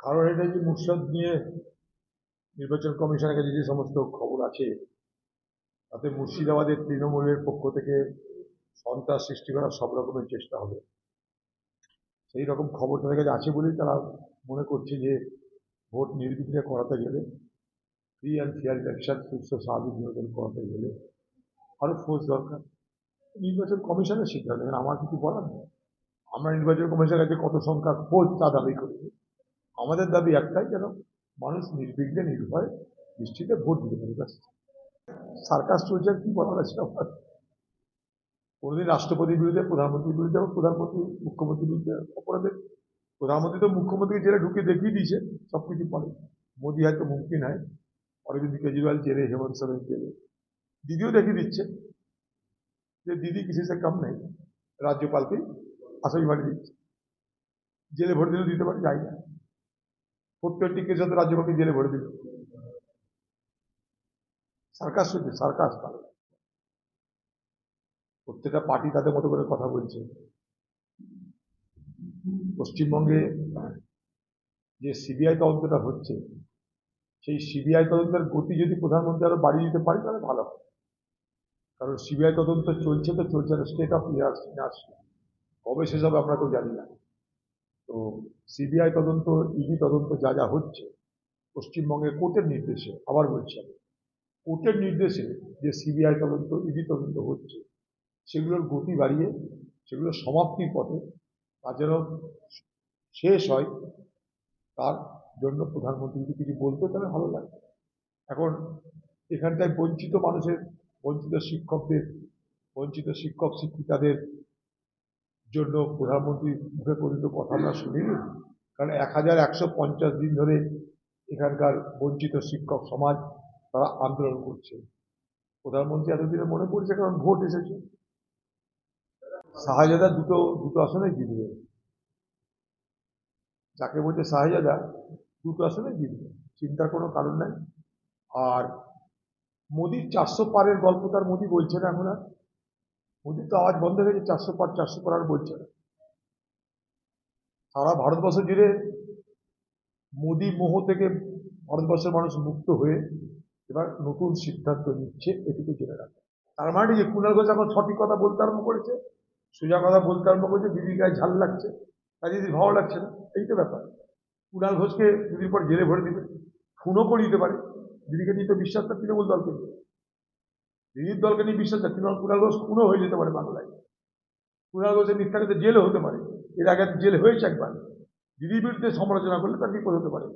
কারণ এটা যে মুর্শিদ নিয়ে নির্বাচন কমিশনের কাছে যে সমস্ত খবর আছে, তাতে মুর্শিদাবাদের তৃণমূলের পক্ষ থেকে সন্ত্রাস সৃষ্টি করার সব রকমের চেষ্টা হবে। সেই রকম খবর তাদের কাছে আছে বলেই তারা মনে করছে যে ভোট নির্বিঘ্নে করাতে গেলে ফ্রি অ্যান্ড ফেয়ার ইলেকশন সুস্থ, স্বাভাবিক নির্বাচন করাতে গেলে আরও ফোর্স দরকার। নির্বাচন কমিশনের সিদ্ধান্ত আমার কিছু বলার নেই। আমরা নির্বাচন কমিশনের কাছে কত সংখ্যা ভোট তা দাবি করি। আমাদের দাবি একটাই, যেন মানুষ নির্বিঘ্নে নির্ভয়ে দৃষ্টিতে ভোট দিতে পারে। সার্কাস চলছে কি বলার আছে আমার? কোনোদিন রাষ্ট্রপতির বিরুদ্ধে, প্রধানমন্ত্রীর বিরুদ্ধে প্রধানমন্ত্রী, মুখ্যমন্ত্রীর বিরুদ্ধে অপরাধের। প্রধানমন্ত্রী তো মুখ্যমন্ত্রীকে জেলে ঢুকিয়ে দেখিয়ে দিয়েছে সব কিছু পরে। মোদী হয়তো মুমকিন হয় অরবিন্দ কেজরিওয়াল জেলে, হেমন্ত সোরেন জেলে। দিদিও দেখিয়ে দিচ্ছে যে দিদি কিসি সে কম নেই। রাজ্যপালকে আসামি বাড়ি দিচ্ছে। জেলে ভরে দিলেও দিতে পারে, যাই না। ফোর টোয়েন্টি কেসে রাজ্যপালকে জেলে ভরে দিল। সার্কাস চলছে সার্কাস প্রত্যেকটা পার্টি তাদের মতো করে কথা বলছে। পশ্চিমবঙ্গে যে সিবিআই তদন্তটা হচ্ছে, সেই সিবিআই তদন্তের গতি যদি প্রধানমন্ত্রী আরও বাড়িয়ে দিতে পারে, তাহলে ভালো হয়। কারণ সিবিআই তদন্ত চলছে তো চলছে না স্টেট অফ ইয়ার্স কবে শেষ হবে আমরা তো জানি না। তো সিবিআই তদন্ত ইডি তদন্ত যা যা হচ্ছে, পশ্চিমবঙ্গের কোর্টের নির্দেশে আবার বলছি আমি। কোর্টের নির্দেশে যে সিবিআই তদন্ত ইডি তদন্ত হচ্ছে, সেগুলোর গতি বাড়িয়ে, সেগুলোর সমাপ্তির পথে তা যেন শেষ হয়, তার জন্য প্রধানমন্ত্রী যদি কিছু বলতে তাহলে ভালো লাগে। এখন এখানটায় বঞ্চিত মানুষের, বঞ্চিত শিক্ষকদের, বঞ্চিত শিক্ষক শিক্ষিকাদের জন্য প্রধানমন্ত্রীর মুখে পর্যন্ত কথা আমরা শুনিনি কারণ এক হাজার একশো পঞ্চাশ দিন ধরে এখানকার বঞ্চিত শিক্ষক সমাজ তারা আন্দোলন করছে। প্রধানমন্ত্রী এতদিনে মনে পড়ছে কারণ ভোট এসেছে। শাহজাদা দুটো দুটো আসনে জিতবে। যাকে বলছে শাহজাদা, দুটো আসনে জিতবে। চিন্তার কোনো কারণ নাই। আর মোদির চারশো পারের গল্প তার মোদি বলছে না এখন আর। মোদির তো আওয়াজ বন্ধ হয়ে গেছে, চারশো পার চারশো পার আর বলছে না। সারা ভারতবর্ষ জুড়ে মোদি মোহ থেকে ভারতবর্ষের মানুষ মুক্ত হয়ে এবার নতুন সিদ্ধান্ত নিচ্ছে, এটুকু জেনে রাখে। তার মানে যে কুণাল ঘোষ এখন সঠিক কথা বলতে আরম্ভ করেছে, সোজা কথা বলতে আরম্ভ করেছে দিদির গায়ে ঝাল লাগছে তাই দিদির ভালো লাগছে না, এই তো ব্যাপার। কুণাল ঘোষকে দিদির পর জেলে ভরে দিবে, খুনও করে দিতে পারে দিদিকে নিয়ে তো বিশ্বাসটা তৃণমূল দলকে নিয়ে দিদির দলকে নিয়ে বিশ্বাস আছে, তৃণমূল কুণাল ঘোষ খুনও হয়ে যেতে পারে বাংলায়। কুণাল ঘোষের মিথ্যাকে জেলও হতে পারে, এর আগে জেল হয়েছে একবার। দিদির বিরুদ্ধে সমালোচনা করলে তার বিপদ হতে পারে।